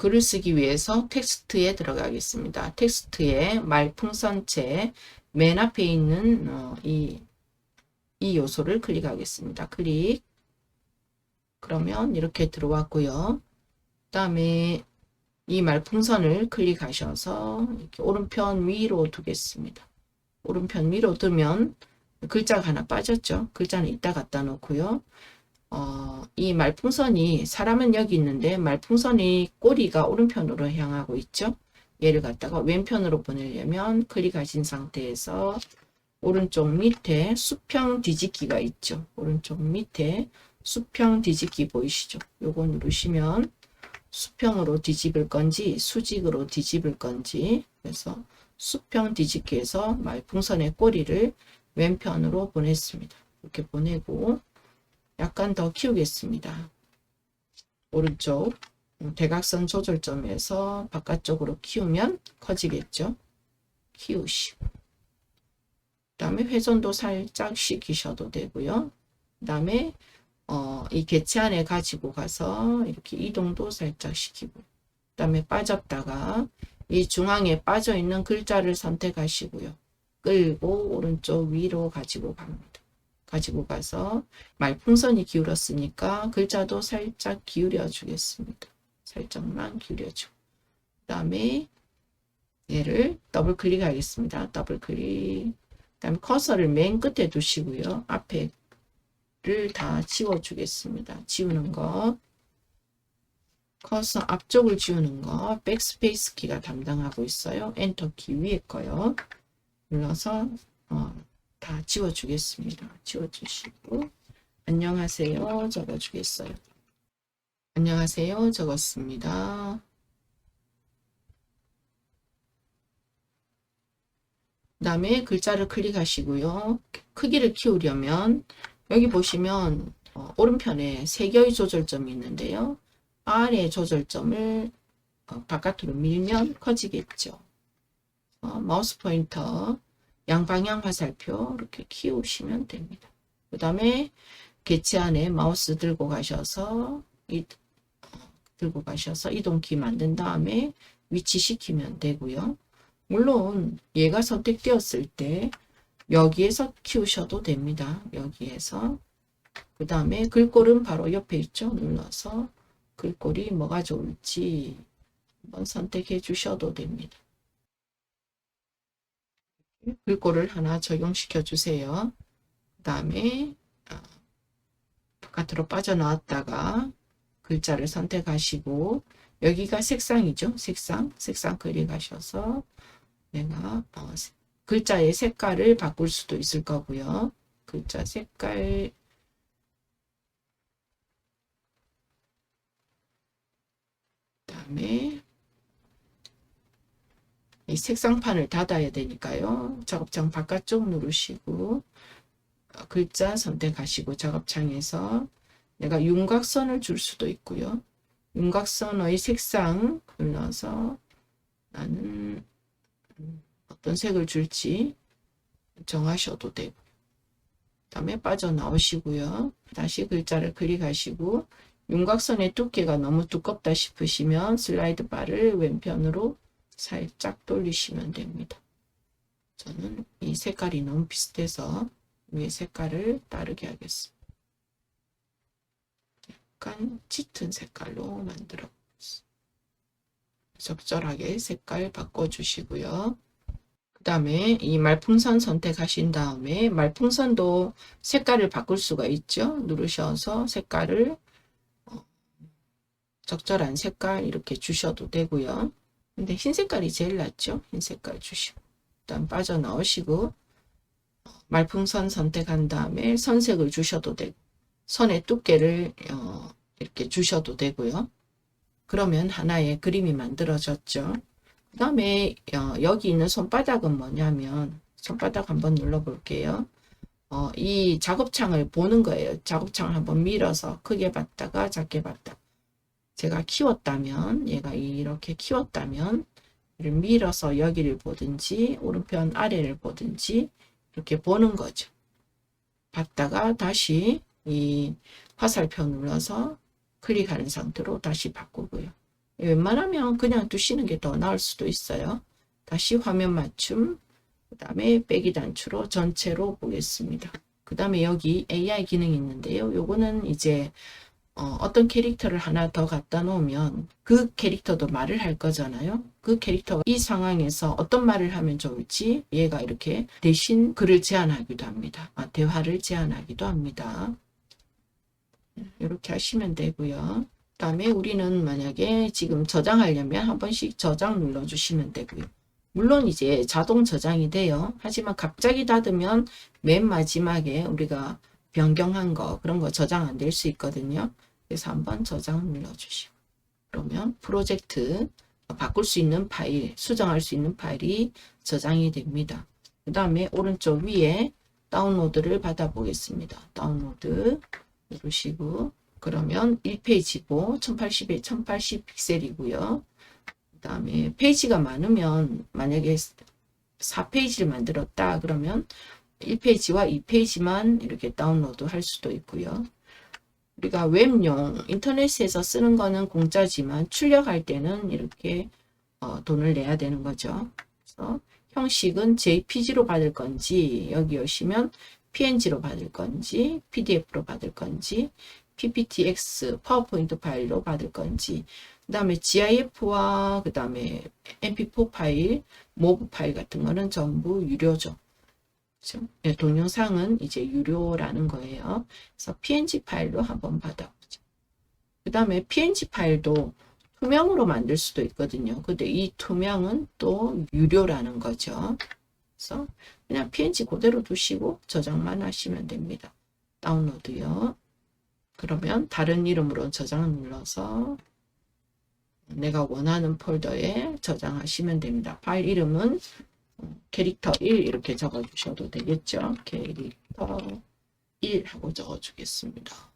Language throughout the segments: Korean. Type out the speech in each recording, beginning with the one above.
글을 쓰기 위해서 텍스트에 들어가겠습니다. 텍스트에 말풍선체 맨 앞에 있는 어, 이, 이 요소를 클릭하겠습니다. 클릭. 그러면 이렇게 들어왔고요. 그 다음에 이 말풍선을 클릭하셔서 오른편 위로 두겠습니다. 오른편 위로 두면 글자가 하나 빠졌죠. 글자는 이따 갖다 놓고요. 어, 이 말풍선이 사람은 여기 있는데 말풍선이 꼬리가 오른편으로 향하고 있죠. 얘를 갖다가 왼편으로 보내려면 클릭하신 상태에서 오른쪽 밑에 수평 뒤집기가 있죠. 오른쪽 밑에 수평 뒤집기 보이시죠? 요거 누르시면 수평으로 뒤집을 건지 수직으로 뒤집을 건지 그래서 수평 뒤집기에서 말풍선의 꼬리를 왼편으로 보냈습니다. 이렇게 보내고 약간 더 키우겠습니다. 오른쪽 대각선 조절점에서 바깥쪽으로 키우면 커지겠죠. 키우시고 그 다음에 회전도 살짝 시키셔도 되고요. 그 다음에 어, 이 개체 안에 가지고 가서 이렇게 이동도 살짝 시키고 그 다음에 빠졌다가 이 중앙에 빠져 있는 글자를 선택하시고요. 끌고 오른쪽 위로 가지고 갑니다. 가지고 가서 말풍선이 기울었으니까 글자도 살짝 기울여 주겠습니다. 살짝만 기울여주고 그 다음에 얘를 더블 클릭하겠습니다. 더블 클릭 그 다음에 커서를 맨 끝에 두시고요. 앞에를 다 지워주겠습니다. 지우는 거 커서 앞쪽을 지우는 거 백스페이스 키가 담당하고 있어요. 엔터 키 위에 거요. 눌러서 어, 다 지워주겠습니다. 지워주시고 안녕하세요 적어주겠어요. 안녕하세요 적었습니다. 그 다음에 글자를 클릭하시고요. 크기를 키우려면 여기 보시면 어, 오른편에 세 개의 조절점이 있는데요. 아래 조절점을 어, 바깥으로 밀면 커지겠죠. 어, 마우스 포인터 양방향 화살표 이렇게 키우시면 됩니다. 그 다음에 개체 안에 마우스 들고 가셔서 이, 들고 가셔서 이동키 만든 다음에 위치시키면 되고요. 물론 얘가 선택되었을 때 여기에서 키우셔도 됩니다. 여기에서 그 다음에 글꼴은 바로 옆에 있죠. 눌러서 글꼴이 뭐가 좋을지 한번 선택해 주셔도 됩니다. 글꼴을 하나 적용시켜 주세요. 그 다음에 아, 바깥으로 빠져나왔다가 글자를 선택하시고 여기가 색상이죠. 색상, 색상 클릭하셔서 내가 어, 글자의 색깔을 바꿀 수도 있을 거고요. 글자 색깔 다음에 이 색상판을 닫아야 되니까요. 작업창 바깥쪽 누르시고 어, 글자 선택하시고 작업창에서 내가 윤곽선을 줄 수도 있고요. 윤곽선의 색상 눌러서 나는 어떤 색을 줄지 정하셔도 되고 다음에 빠져나오시고요. 다시 글자를 클릭하시고 윤곽선의 두께가 너무 두껍다 싶으시면 슬라이드 바를 왼편으로 살짝 돌리시면 됩니다. 저는 이 색깔이 너무 비슷해서 위에 색깔을 다르게 하겠습니다. 약간 짙은 색깔로 만들어 적절하게 색깔 바꿔주시고요. 그 다음에 이 말풍선 선택하신 다음에 말풍선도 색깔을 바꿀 수가 있죠. 누르셔서 색깔을 어, 적절한 색깔 이렇게 주셔도 되고요. 근데 흰 색깔이 제일 낫죠. 흰 색깔 주시고 일단 빠져나오시고 어, 말풍선 선택한 다음에 선색을 주셔도 되고 선의 두께를 어, 이렇게 주셔도 되고요. 그러면 하나의 그림이 만들어졌죠. 그 다음에 어, 여기 있는 손바닥은 뭐냐면 손바닥 한번 눌러 볼게요. 어, 이 작업창을 보는 거예요. 작업창을 한번 밀어서 크게 봤다가 작게 봤다. 제가 키웠다면 얘가 이렇게 키웠다면 이를 밀어서 여기를 보든지 오른편 아래를 보든지 이렇게 보는 거죠. 봤다가 다시 이 화살표 눌러서 클릭하는 상태로 다시 바꾸고요. 웬만하면 그냥 두시는 게 더 나을 수도 있어요. 다시 화면 맞춤, 그 다음에 빼기 단추로 전체로 보겠습니다. 그 다음에 여기 AI 기능이 있는데요. 요거는 이제 어, 떤 캐릭터를 하나 더 갖다 놓으면 그 캐릭터도 말을 할 거잖아요. 그 캐릭터가 이 상황에서 어떤 말을 하면 좋을지 얘가 이렇게 대신 글을 제안하기도 합니다. 아, 대화를 제안하기도 합니다. 이렇게 하시면 되고요. 그다음에 우리는 만약에 지금 저장하려면 한 번씩 저장 눌러주시면 되고요. 물론 이제 자동 저장이 돼요. 하지만 갑자기 닫으면 맨 마지막에 우리가 변경한 거 그런 거 저장 안 될 수 있거든요. 그래서 한번 저장 눌러주시고 그러면 프로젝트 바꿀 수 있는 파일, 수정할 수 있는 파일이 저장이 됩니다. 그 다음에 오른쪽 위에 다운로드를 받아보겠습니다. 다운로드 누르시고 그러면 1페이지고 1080에 1080 픽셀이고요. 그 다음에 페이지가 많으면 만약에 4페이지를 만들었다 그러면 1페이지와 2페이지만 이렇게 다운로드 할 수도 있고요. 우리가 웹용 인터넷에서 쓰는 거는 공짜지만 출력할 때는 이렇게 어, 돈을 내야 되는 거죠. 그래서 형식은 JPG로 받을 건지 여기 오시면 PNG로 받을 건지 PDF로 받을 건지 PPTX 파워포인트 파일로 받을 건지 그 다음에 GIF와 그 다음에 MP4 파일, 모브 파일 같은 거는 전부 유료죠. 네, 동영상은 이제 유료라는 거예요. 그래서 PNG 파일로 한번 받아보죠. 그 다음에 PNG 파일도 투명으로 만들 수도 있거든요. 근데 이 투명은 또 유료라는 거죠. 그래서 그냥 PNG 그대로 두시고 저장만 하시면 됩니다. 다운로드요. 그러면 다른 이름으로 저장 눌러서 내가 원하는 폴더에 저장하시면 됩니다. 파일 이름은 캐릭터 1 이렇게 적어 주셔도 되겠죠. 캐릭터 1 하고 적어 주겠습니다.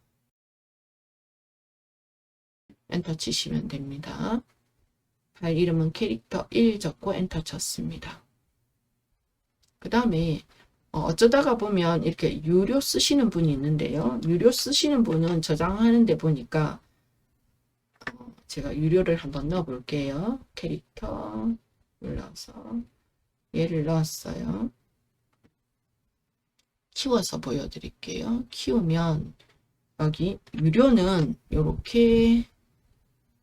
엔터 치시면 됩니다. 파일 이름은 캐릭터 1 적고 엔터 쳤습니다. 그 다음에 어, 쩌다가 보면 이렇게 유료 쓰시는 분이 있는데요. 유료 쓰시는 분은 저장하는 데 보니까 어, 제가 유료를 한번 넣어 볼게요. 캐릭터 눌러서 얘를 넣었어요. 키워서 보여드릴게요. 키우면 여기 유료는 이렇게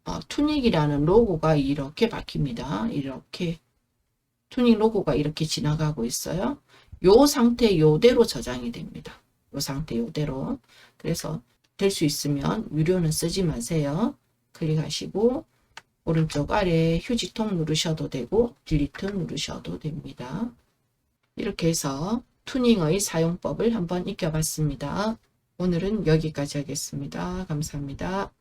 어, 투닉이라는 로고가 이렇게 바뀝니다. 이렇게 투닉 로고가 이렇게 지나가고 있어요. 요 상태 요대로 저장이 됩니다. 요 상태 요대로. 그래서 될 수 있으면 유료는 쓰지 마세요. 클릭하시고 오른쪽 아래 휴지통 누르셔도 되고 딜리트 누르셔도 됩니다. 이렇게 해서 투닝의 사용법을 한번 익혀봤습니다. 오늘은 여기까지 하겠습니다. 감사합니다.